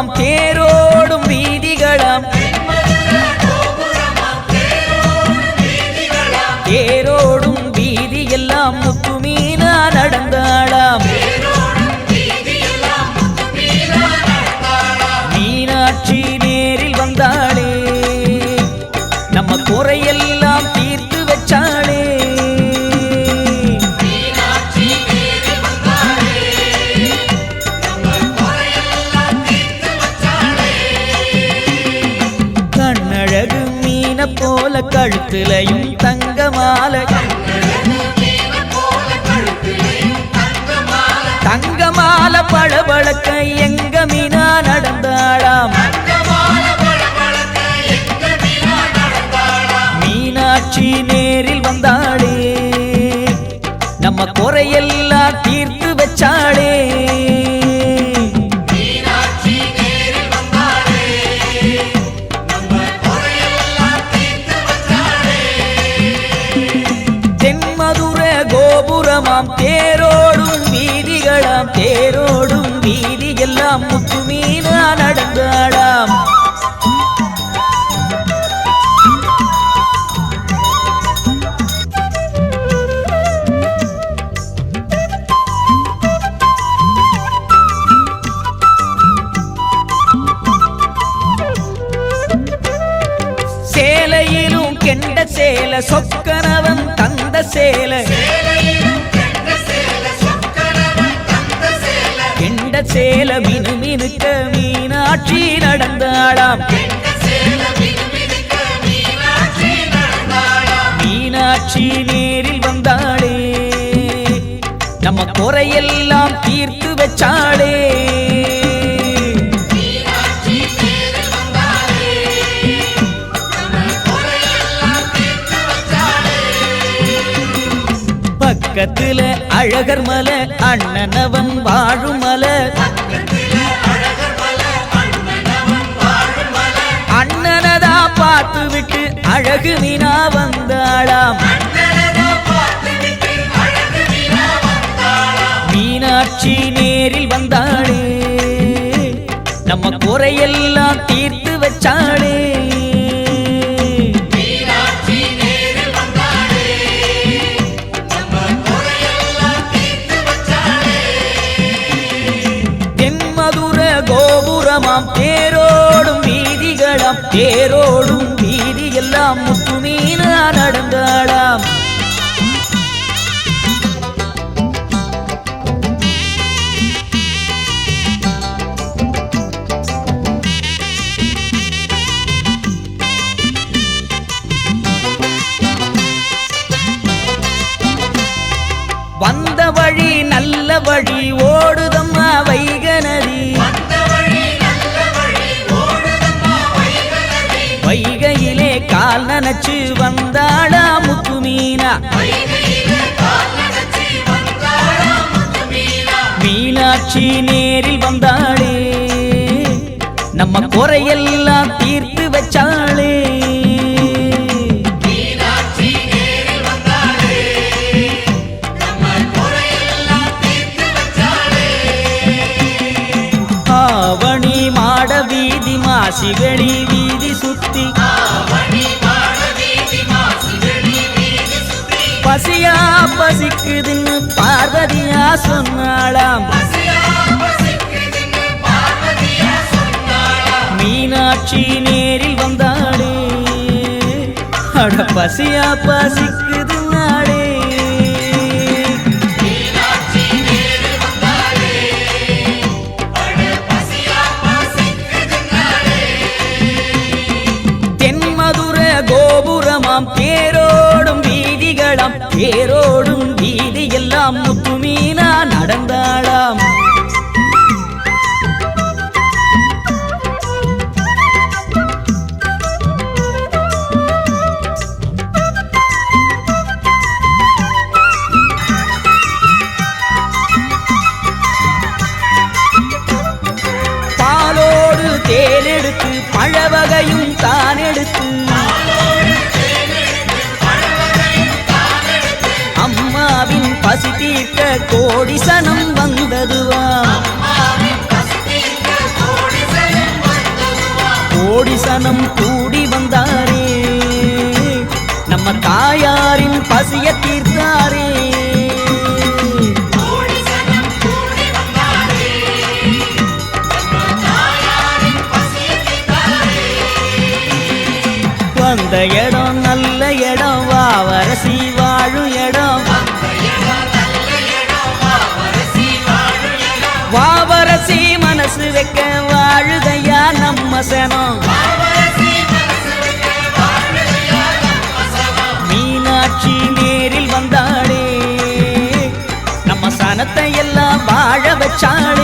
கோபுரமாம் தேரோடும் வீதிகளாம். தேரோடும் வீதி எல்லாம் முத்துமீனா நடந்தாளாம். மீனாட்சி நேரில் வந்தாளே. நம்ம குறையெல்லாம் கழுத்துலையும் தங்க மாலை தங்க மாலை பளபளக்க எங்க மீனா நடந்தாளாம். மீனாட்சி நேரில் வந்தாளே. நம்ம குறையெல்லாம் தீர்த்து வச்சாளே. கோபுரமாம் தேரோடும் வீதிகளாம் தேரோடும் வீதி எல்லாம் முத்துமீனா நடந்தாடாம் சேலையிலும் கெண்ட சேல சொக்கனவன் தந்த சேலை. சேல மினு மினுக்க மீனாட்சி நடந்தாளாம். மீனாட்சி நேரில் வந்தாளே. நம்ம குறையெல்லாம் தீர்த்து வச்சாளே. பக்கத்துல அழகர் மலை அண்ணனவன் வாழும் மலை. அண்ணனதா பார்த்து விட்டு அழகு மீனா வந்தாளாம் மீனாட்சி நேரில் வந்தாளே. நம்ம குறையெல்லாம் தீர்த்து புறமாம் தேரோடும் வீதிகளாம். தேரோடும் வீதி எல்லாம் முத்துமீனா நடந்தாளாம். நனைச்சு வந்தாளா முத்துமீனா? மீனாட்சி நேரில் வந்தாளே நம்ம குறையெல்லாம் தீர்த்து வச்சாளே. ஆவணி மாட வீதி மாசிகளி பசிக்குதுன்னு பார்வதியா சொன்னாளாம். மீனாட்சி நேரில் வந்தாளே. அட பசியா பசிக்குதுன்னாளே தென்மதுர கோபுரமாம் தேரோடும் வீதி எல்லாம் முத்துமீனா நடந்தாளாம். பாலோடு தேனெடுத்து பழவகையும் தான் எடுத்து கோடி சனம் வந்ததுவா. கோடி சனம் நம்ம மீனாட்சி நேரில் வந்தாளே. நம்ம சனத்தை எல்லாம் வாழ வச்சாளே.